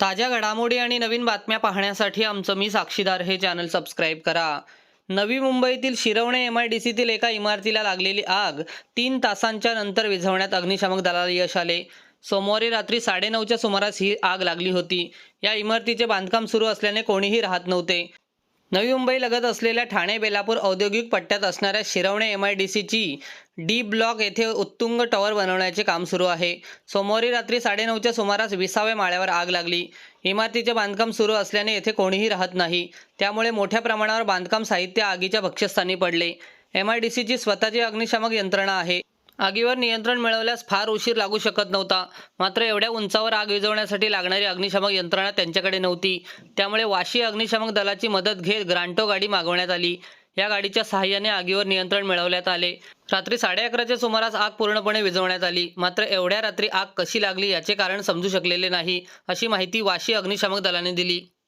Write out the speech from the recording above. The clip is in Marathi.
ताज्या घडामोडी आणि नवीन बातम्या पाहण्यासाठी आमचं मी साक्षीदार हे चॅनल सबस्क्राईब करा. नवी मुंबईतील शिरवणे एम आय डी सीतील एका इमारतीला लागलेली आग तीन तासांच्या नंतर विझवण्यात अग्निशामक दलाला यश आले. सोमवारी रात्री साडेनऊच्या सुमारास ही आग लागली होती. या इमारतीचे बांधकाम सुरू असल्याने कोणीही राहत नव्हते. नवी मुंबई लगत असलेल्या ठाणे बेलापूर औद्योगिक पट्ट्यात असणाऱ्या शिरवणे एम आय डी सीची डी ब्लॉक येथे उत्तुंग टॉवर बनवण्याचे काम सुरू आहे. सोमवारी रात्री साडेनऊच्या सुमारास विसाव्या माळ्यावर आग लागली. इमारतीचे बांधकाम सुरू असल्याने येथे कोणीही राहत नाही. त्यामुळे मोठ्या प्रमाणावर बांधकाम साहित्य आगीच्या भक्ष्यस्थानी पडले. एम आय डी सीची स्वतःची अग्निशामक यंत्रणा आहे. आगीवर नियंत्रण मिळवल्यास फार उशीर लागू शकत नव्हता. मात्र एवढ्या उंचावर आग विझवण्यासाठी लागणारी अग्निशामक यंत्रणा त्यांच्याकडे नव्हती. त्यामुळे वाशी अग्निशामक दलाची मदत घेत ग्रांटो गाडी मागवण्यात आली. या गाडीच्या सहाय्याने आगीवर नियंत्रण मिळवण्यात आले. रात्री साडे अकराच्या सुमारास आग पूर्णपणे विझवण्यात आली. मात्र एवढ्या रात्री आग कशी लागली याचे कारण समजू शकलेले नाही अशी माहिती वाशी अग्निशामक दलाने दिली.